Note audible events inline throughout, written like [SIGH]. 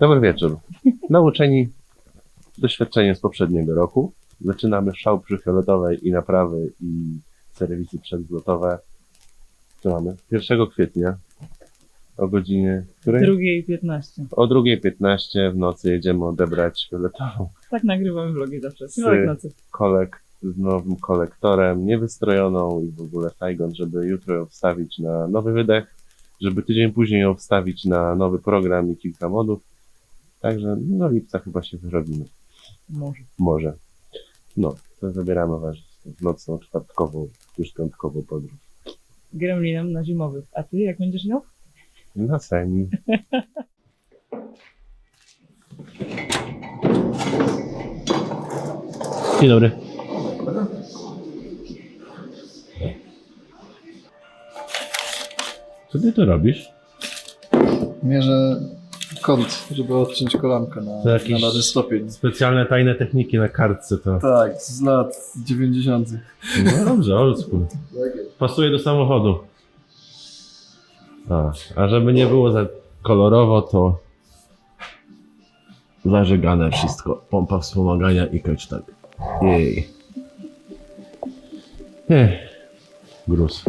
Dobry wieczór. Nauczeni doświadczeniem z poprzedniego roku, zaczynamy szał przy fioletowej i naprawy i serwisy przedzlotowe. Co mamy? 1 kwietnia o godzinie której? Drugiej 15. O 2.15 w nocy jedziemy odebrać fioletową Tak nagrywamy vlogi zawsze. Z- Środek nocy. kolek z nowym kolektorem, niewystrojoną i w ogóle Saigon, żeby jutro ją wstawić na nowy wydech, żeby tydzień później ją wstawić na nowy program i kilka modów. Także no lipca chyba się wyrobimy. Może. Może. No, to zabieramy was w nocną, czwartkową, już piątkową podróż. Gremlinem na zimowych. A ty jak będziesz miał? Na seni. Dzień dobry. Co ty to robisz? Mierzę kąt, żeby odciąć kolankę na, To na dany stopień. Specjalne tajne techniki na kartce to. Tak, z lat 90. No dobrze, old school. Pasuje do samochodu. A, a żeby nie było za kolorowo, to zażegane wszystko. Pompa wspomagania i tak. Jej. Ech, gruz.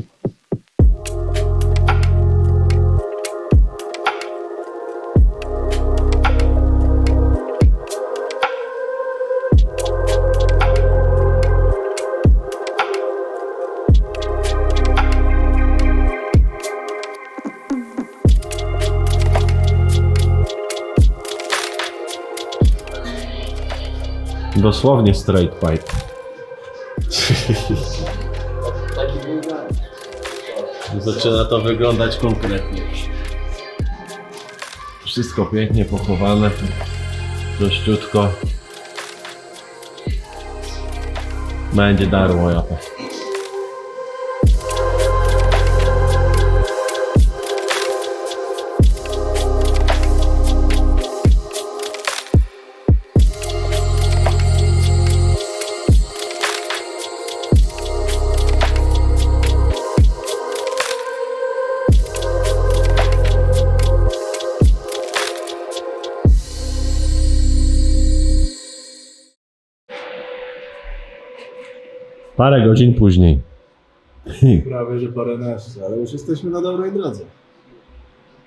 Dosłownie straight pipe. [LAUGHS] Zaczyna to wyglądać konkretnie. Wszystko pięknie pochowane, dościutko. Będzie darmo japa. Parę godzin później. [LAUGHS] Prawie, że paręnaście, ale już jesteśmy na dobrej drodze.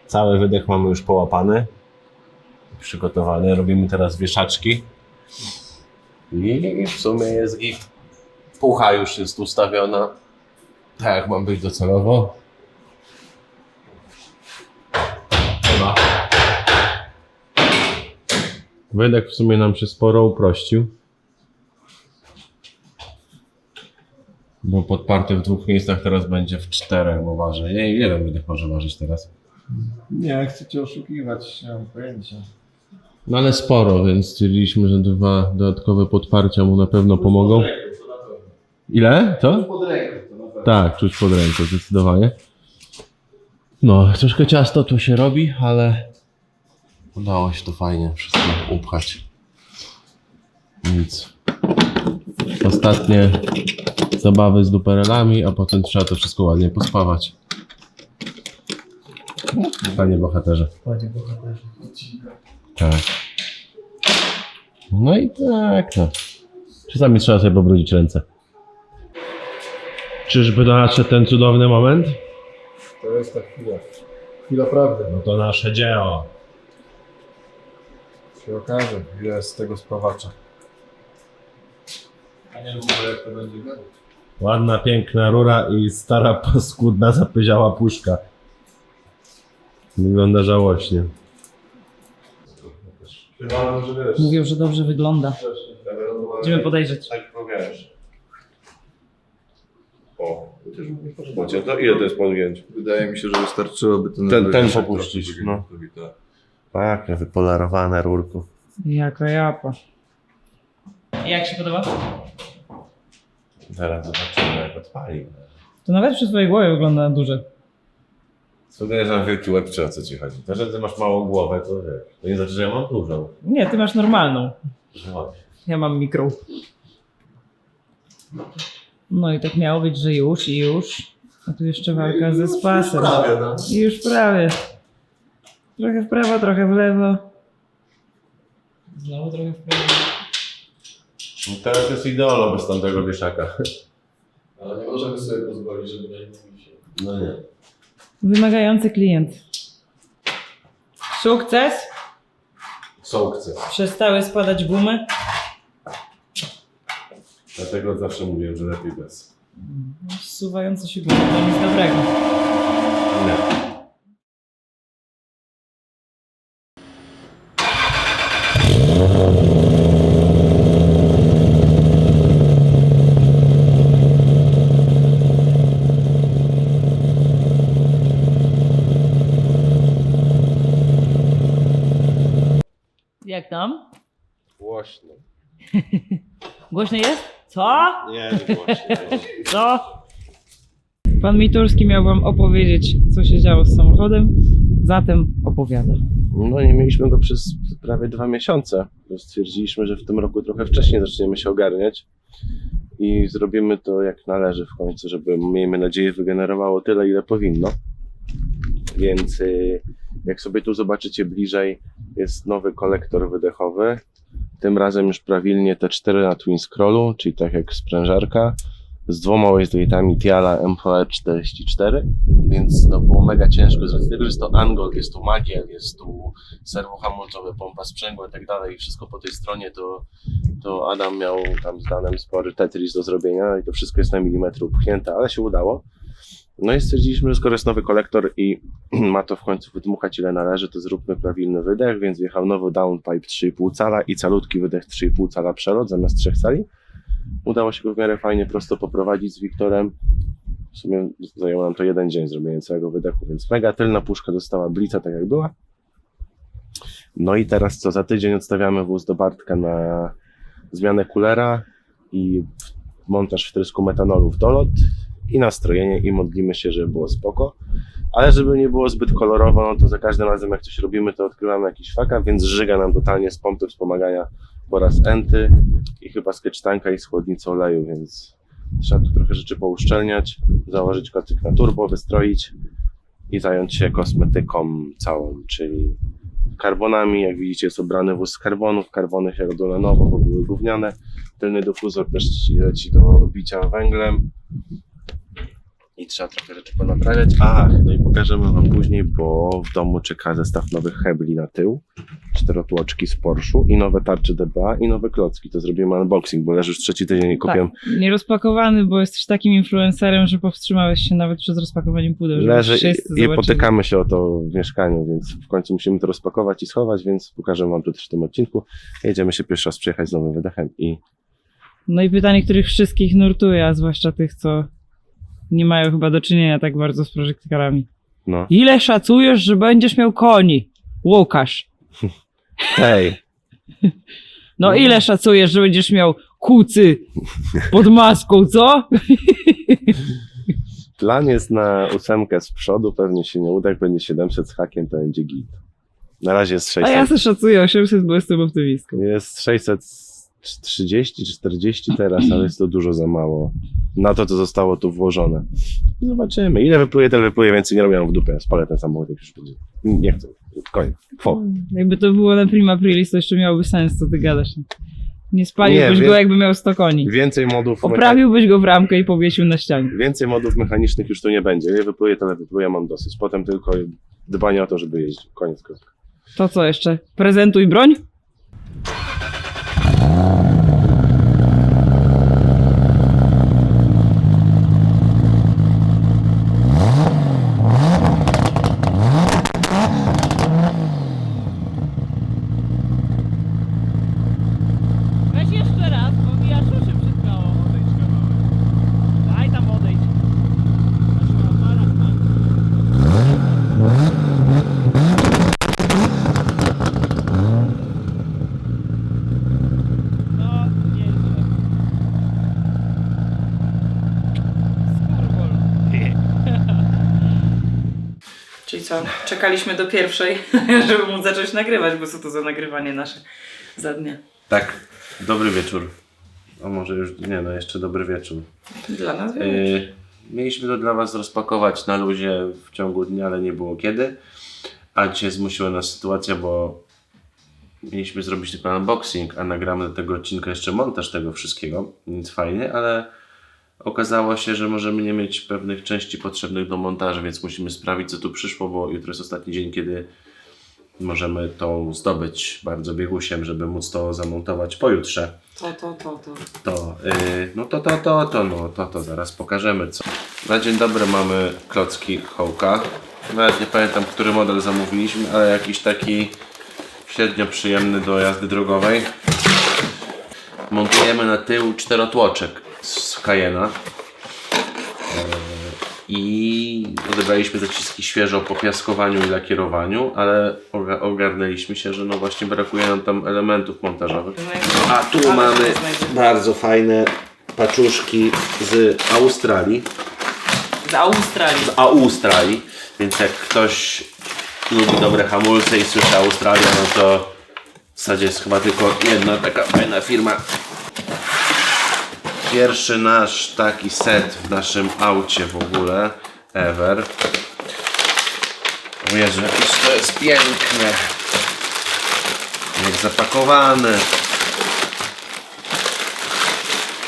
Cały wydech mamy już połapany. Przygotowany. Robimy teraz wieszaczki. I w sumie jest git. Pucha już jest ustawiona. Tak jak ma być docelowo. Chyba. Wydech w sumie nam się sporo uprościł. Bo podparty w dwóch miejscach teraz będzie w czterech, bo waży. Nie, ile wydech może ważyć teraz? Nie, chcę cię oszukiwać, nie mam pojęcia. No ale sporo, więc stwierdziliśmy, że dwa dodatkowe podparcia mu na pewno pomogą. Ile? To? Pod ręką to na pewno. Tak, czuć pod ręką, zdecydowanie. No, troszkę ciasto tu się robi, ale udało się to fajnie wszystko upchać. Nic. Ostatnie zabawy z duperelami, a potem trzeba to wszystko ładnie pospawać. Panie bohaterze. Panie bohaterze. Tak. No i tak, no. Czasami trzeba sobie pobrudzić ręce. Czyżby to nadszedł ten cudowny moment? To jest ta chwila. Chwila prawdy. No to nasze dzieło. Się okaże, ile jest z tego spawacza. A nie ogóle jak to będzie. Ładna, piękna rura i stara, [LAUGHS] paskudna, zapyziała puszka. Wygląda żałośnie. Chyba, że wiesz. Mówią, że dobrze wygląda. Idziemy podejrzeć. Tak powiesz. O, chociaż. To ile to jest podgięć? Wydaje mi się, że wystarczyłoby ten Ten- ten popuścić, no. Tak, wypolerowane rurku. Jaka japa. Jak się podoba? Zaraz zobaczymy jak odpali. To nawet przy twojej głowie wygląda na duże. Sugeruję, że mam wielki łeb, czy o co ci chodzi? To, że ty masz małą głowę, to wiesz. To nie znaczy, że ja mam dużą. Nie, ty masz normalną. No. Ja mam mikrą. No i tak miało być, że już i już. A tu jeszcze walka ze spasem. Prawie, no. I już prawie. Trochę w prawo, trochę w lewo. Znowu trochę wprawiłem. No teraz jest ideolo bez tamtego wieszaka. Ale nie możemy sobie pozwolić, żeby nie mówić. No nie. Wymagający klient. Sukces. Sołkce. Przestały spadać gumy. Dlatego zawsze mówiłem, że lepiej bez. Zsuwające się gumy to nic dobrego. Nie. Jak tam? Głośno. [LAUGHS] Głośno jest? Co? Nie, nie głośno. [LAUGHS] Co? Pan Miturski miał wam opowiedzieć, co się działo z samochodem. Zatem opowiada. No nie mieliśmy go przez prawie dwa miesiące. Stwierdziliśmy, że w tym roku trochę wcześniej zaczniemy się ogarniać i zrobimy to jak należy w końcu, żeby miejmy nadzieję wygenerowało tyle, ile powinno. Więc y, jak sobie tu zobaczycie bliżej, jest nowy kolektor wydechowy. Tym razem już prawilnie T4 na Twin Scrollu, czyli tak jak sprężarka, z dwoma wasteweightami Tiala MVR44, więc to było mega ciężko z tego, że jest to Angol, jest tu Magiel, jest tu serwo hamulcowe, pompa sprzęgła i tak dalej, wszystko po tej stronie, to, to Adam miał tam z Danem spory Tetris do zrobienia i to wszystko jest na milimetr upchnięte, ale się udało. No i stwierdziliśmy, że skoro jest nowy kolektor i [CLEARS THROAT] ma to w końcu wydmuchać ile należy, to zróbmy prawilny wydech, więc wjechał nowy downpipe 3,5 cala i calutki wydech 3,5 cala przelot zamiast 3 cali. Udało się go w miarę fajnie prosto poprowadzić z Wiktorem. W sumie zajęło nam to jeden dzień zrobienie całego wydechu, więc mega tylna puszka dostała blica tak jak była. No i teraz co, za tydzień odstawiamy wóz do Bartka na zmianę kulera i montaż wtrysku metanolu w dolot i nastrojenie i modlimy się, żeby było spoko. Ale żeby nie było zbyt kolorowo, no to za każdym razem jak coś robimy, to odkrywamy jakiś faka, więc żyga nam totalnie z pompy wspomagania po raz enty i chyba z kecztanka i z chłodnicy oleju, więc trzeba tu trochę rzeczy pouszczelniać, założyć kocyk na turbo, wystroić i zająć się kosmetyką całą, czyli karbonami, jak widzicie jest obrany wóz z karbonów, karbony się robią na nowo, bo były gówniane, tylny dyfuzor też leci do bicia węglem i trzeba trochę rzeczy ponaprawiać. Ach, no i pokażemy wam później, bo w domu czeka zestaw nowych hebli na tył, czterotłoczki z Porschu i nowe tarcze DBA i nowe klocki. To zrobimy unboxing, bo leży już trzeci tydzień i kupiłem. Tak, nierozpakowany, bo jesteś takim influencerem, że powstrzymałeś się nawet przed rozpakowaniem pudeł. Leży i, i potykamy się o to w mieszkaniu, więc w końcu musimy to rozpakować i schować, więc pokażę wam to też w tym odcinku. Jedziemy się pierwszy raz przyjechać z nowym wydechem i No i pytanie, których wszystkich nurtuje, a zwłaszcza tych, co nie mają chyba do czynienia tak bardzo z projektykami. no. Ile szacujesz, że będziesz miał koni? Łukasz. Hej, [LAUGHS] No ile szacujesz, że będziesz miał kucy pod maską, co? [LAUGHS] plan jest na ósemkę z przodu, pewnie się nie uda, jak będzie 700 z hakiem, to będzie git. Na razie jest A 600. ja sobie szacuję 800, bo jestem optymistką. Jest 630 czy 40 teraz, ale jest to dużo za mało na to, co zostało tu włożone. Zobaczymy. Ile wypluje, tyle wypluje, więcej nie robię w dupę. Spalę ten samochód, jak już będzie. Nie chcę. Koniec. Fo. Jakby to było na prima aprilis, to jeszcze miałoby sens, co ty gadasz. Nie spaliłbyś Nie, go, jakby miał 100 koni. Więcej modów, Oprawiłbyś go w ramkę i powiesił na ścianie. więcej modów mechanicznych już tu nie będzie. Ile wypluje, tyle wypluje, mam dosyć. Potem tylko dbanie o to, żeby jeździć. Koniec. kropka. To co jeszcze? Prezentuj broń? Czekaliśmy do pierwszej, [LAUGHS] żeby móc zacząć nagrywać, bo co to za nagrywanie nasze za dnia. Tak, dobry wieczór. O może już, nie no, jeszcze dobry wieczór. Dla nas e, wieczór. Mieliśmy to dla Was rozpakować na luzie w ciągu dnia, ale nie było kiedy. A dzisiaj zmusiła nas sytuacja, bo mieliśmy zrobić tylko unboxing, a nagramy do tego odcinka jeszcze montaż tego wszystkiego, więc fajnie, ale okazało się, że możemy nie mieć pewnych części potrzebnych do montażu, więc musimy sprawdzić, co tu przyszło, bo jutro jest ostatni dzień, kiedy możemy to zdobyć bardzo biegusiem, żeby móc to zamontować pojutrze. To, to, to, to. To, yy, no to, to, to, to, no to, to zaraz pokażemy co. Na dzień dobry mamy klocki Hołka. Nawet nie pamiętam, który model zamówiliśmy, ale jakiś taki średnio przyjemny do jazdy drogowej. Montujemy na tył czterotłoczek z Cayenna. Yy, I odebraliśmy zaciski świeżo po piaskowaniu i lakierowaniu, ale oga- ogarnęliśmy się, że no właśnie brakuje nam tam elementów montażowych. A tu mamy bardzo fajne paczuszki z Australii. Z Australii. Z Australii, więc jak ktoś lubi dobre hamulce i słyszy Australia, no to w zasadzie jest chyba tylko jedna taka fajna firma. Pierwszy nasz taki set w naszym aucie w ogóle, ever. O Jezu, to jest piękne. Jak zapakowane.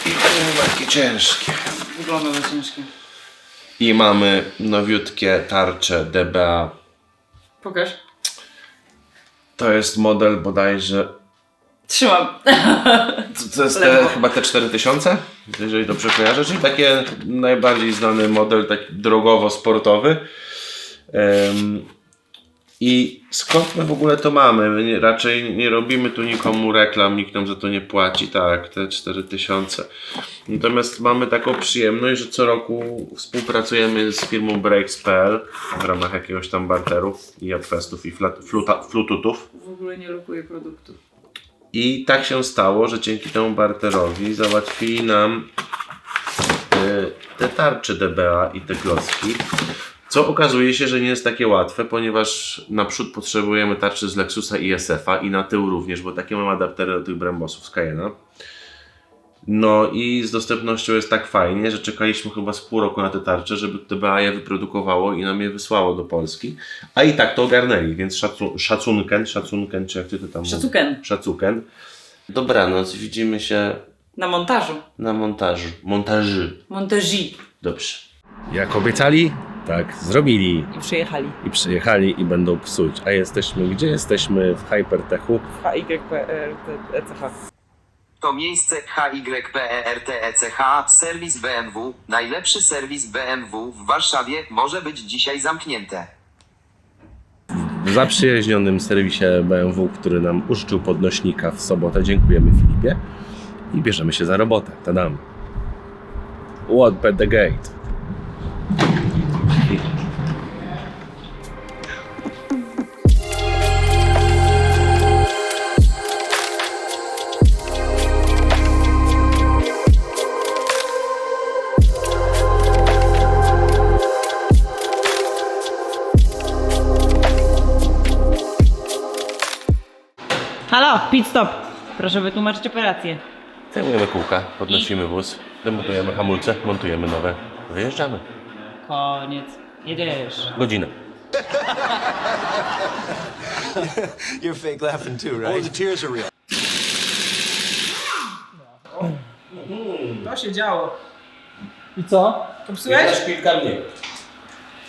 I kurwa, jakie ciężkie. Wygląda na ciężkie. I mamy nowiutkie tarcze DBA. Pokaż. To jest model bodajże. Trzymam. To, to jest te, chyba te 4000, jeżeli dobrze kojarzę, czyli taki najbardziej znany model, taki drogowo-sportowy. Em, I skąd my w ogóle to mamy? My nie, raczej nie robimy tu nikomu reklam, nikt nam za to nie płaci, tak, te 4000. Natomiast mamy taką przyjemność, że co roku współpracujemy z firmą Breaks.pl w ramach jakiegoś tam barteru i upfestów i fluta, flututów. W ogóle nie lukuję produktu. I tak się stało, że dzięki temu barterowi załatwili nam y, te tarcze DBA i te klocki. Co okazuje się, że nie jest takie łatwe, ponieważ naprzód potrzebujemy tarczy z Lexusa i SF-a i na tył również, bo takie mam adaptery do tych Brembosów z Cayena. No i z dostępnością jest tak fajnie, że czekaliśmy chyba z pół roku na te tarcze, żeby DBA je wyprodukowało i nam je wysłało do Polski. A i tak to ogarnęli, więc szacu, szacunken, szacunken, czy jak ty to tam mówisz? Szacuken. Szacuken. Dobranoc, widzimy się Na montażu. na montażu. Montaży. Montażi. Dobrze. Jak obiecali, tak zrobili. I przyjechali. I przyjechali i będą psuć. A jesteśmy, gdzie jesteśmy? W Hypertechu. HYPRTCH. To miejsce HYPERTECH, serwis BMW, najlepszy serwis BMW w Warszawie, może być dzisiaj zamknięte. W zaprzyjaźnionym serwisie BMW, który nam uszczył podnośnika w sobotę. Dziękujemy Filipie. I bierzemy się za robotę. Tadam. What the gate? Pit stop. Proszę wytłumaczyć operację. Zajmujemy kółka, podnosimy wóz, demontujemy hamulce, montujemy nowe. Wyjeżdżamy. Koniec. Jedziesz. Godzina. You're fake laughing too, right? Oh, the tears are real. To się działo. I co? Popsułeś? kilka mniej.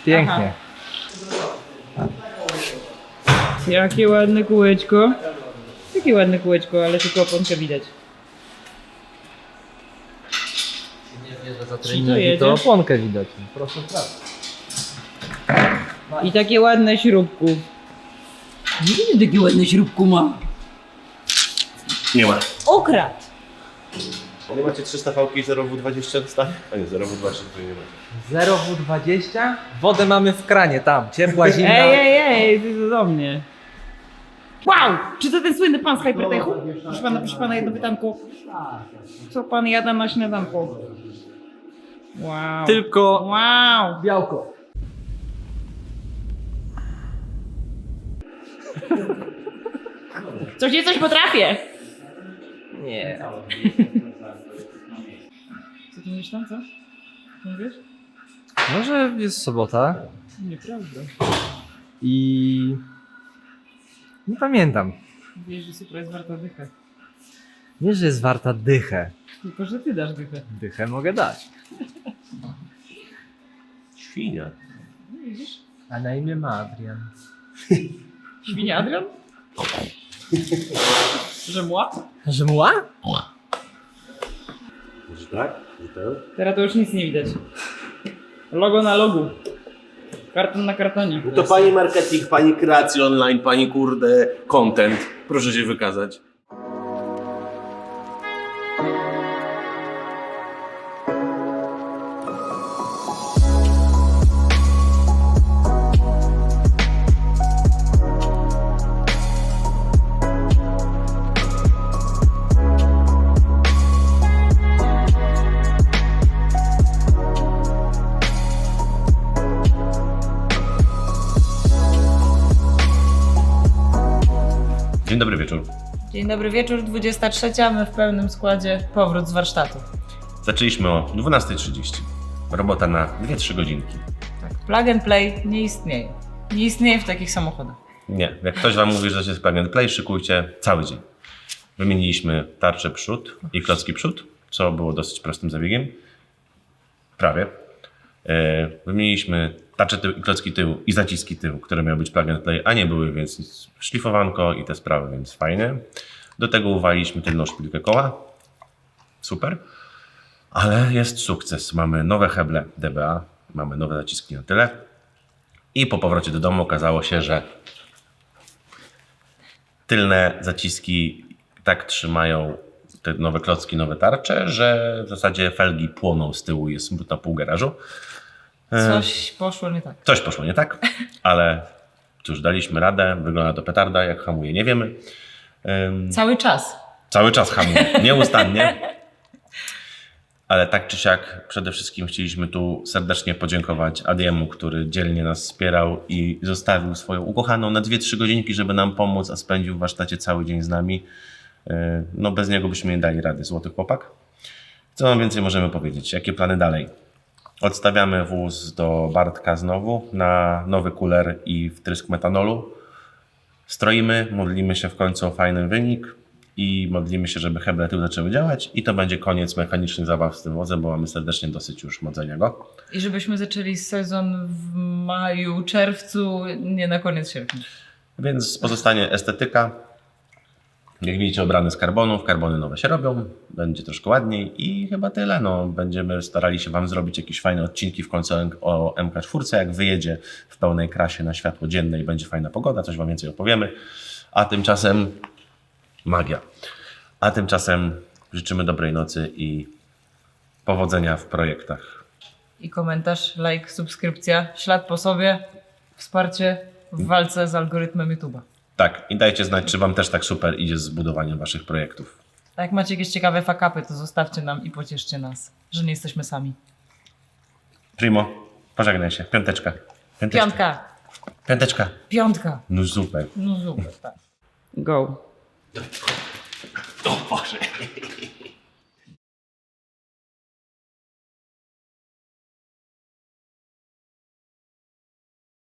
Pięknie. Jakie ładne kółeczko. Jakie ładne kółeczko, ale tylko oponkę widać. Za to treningi jedzie? to oponkę widać. Proszę sprawdzić. I takie ładne śrubków. Nie takie ładne śrubku ma. Nie ma. Okrat. Nie macie 300 V i 0W20 dostanie? A nie, 0W20 to nie macie. 0W20? Wodę mamy w kranie tam. Ciepła, [LAUGHS] zimna. Ej, ej, ej, ty to do mnie. Wow! Czy to ten słynny pan z Hypertechu? Proszę pana, proszę pana, jedno pytanko. Co pan jada na śniadanku? Wow. Tylko Wow! białko. [LAUGHS] Coś nie coś potrafię! Nie. [LAUGHS] Co ty mówisz tam, co? Co mówisz? Może jest sobota Nieprawda. i... Nie pamiętam. Wiesz, że supra jest warta dychę. Nie, że jest warta dychę. Tylko, że ty dasz dychę. Dychę mogę dać. Świnia. Widzisz? A na imię ma Adrian. Świnia Adrian? Że mła? Że mła? Może tak? Że to? Teraz to już nic nie widać. Logo na logu. Karton na kartonie. To pani marketing, pani kreacji online, pani kurde content. Proszę się wykazać. Dobry wieczór. Dzień dobry wieczór, 23. My w pełnym składzie. Powrót z warsztatu. Zaczęliśmy o 12.30. Robota na 2-3 godzinki. Tak, plug and play nie istnieje. Nie istnieje w takich samochodach. Nie, jak ktoś wam mówi, że to jest plug and play, szykujcie cały dzień. Wymieniliśmy tarczę przód i klocki przód, co było dosyć prostym zabiegiem. Prawie. E, Wymieniliśmy tarczę tył i klocki tyłu i zaciski tyłu, które miały być plug and play, a nie były, więc szlifowanko i te sprawy, więc fajnie. Do tego uwaliśmy tylną szpilkę koła. Super. Ale jest sukces. Mamy nowe heble DBA, mamy nowe zaciski na tyle. I po powrocie do domu okazało się, że tylne zaciski tak trzymają te nowe klocki, nowe tarcze, że w zasadzie felgi płoną z tyłu, jest smut na pół garażu. E, Coś poszło nie tak. Coś poszło nie tak, [LAUGHS] ale cóż, daliśmy radę, wygląda to petarda, jak hamuje, nie wiemy. Cały czas. Cały czas hamuje, [LAUGHS] nieustannie. Ale tak czy siak, przede wszystkim chcieliśmy tu serdecznie podziękować Adiemu, który dzielnie nas wspierał i zostawił swoją ukochaną na 2-3 godzinki, żeby nam pomóc, a spędził w warsztacie cały dzień z nami. Yy, No bez niego byśmy nie dali rady, złoty chłopak. Co wam więcej możemy powiedzieć? Jakie plany dalej? Odstawiamy wóz do Bartka znowu na nowy kuler i wtrysk metanolu. Stroimy, modlimy się w końcu o fajny wynik i modlimy się, żeby heble tył zaczęły działać i to będzie koniec mechanicznych zabaw z tym wozem, bo mamy serdecznie dosyć już modzenia go. I żebyśmy zaczęli sezon w maju, czerwcu, nie na koniec sierpnia. Więc pozostanie estetyka. Jak widzicie, obrany z karbonów, karbony nowe się robią, będzie troszkę ładniej i chyba tyle. No, będziemy starali się Wam zrobić jakieś fajne odcinki w końcu o MK4, jak wyjedzie w pełnej krasie na światło dzienne i będzie fajna pogoda, coś Wam więcej opowiemy. A tymczasem magia. A tymczasem życzymy dobrej nocy i powodzenia w projektach. I komentarz, like, subskrypcja, ślad po sobie, wsparcie w walce z algorytmem YouTube'a. Tak, i dajcie znać, czy Wam też tak super idzie z budowaniem Waszych projektów. A jak macie jakieś ciekawe fakapy, to zostawcie nam i pocieszcie nas, że nie jesteśmy sami. Primo, pożegnaj się. Piąteczka. Piąteczka. Piątka, Piąteczka. piątka. No super. No super, tak. Go. O Boże.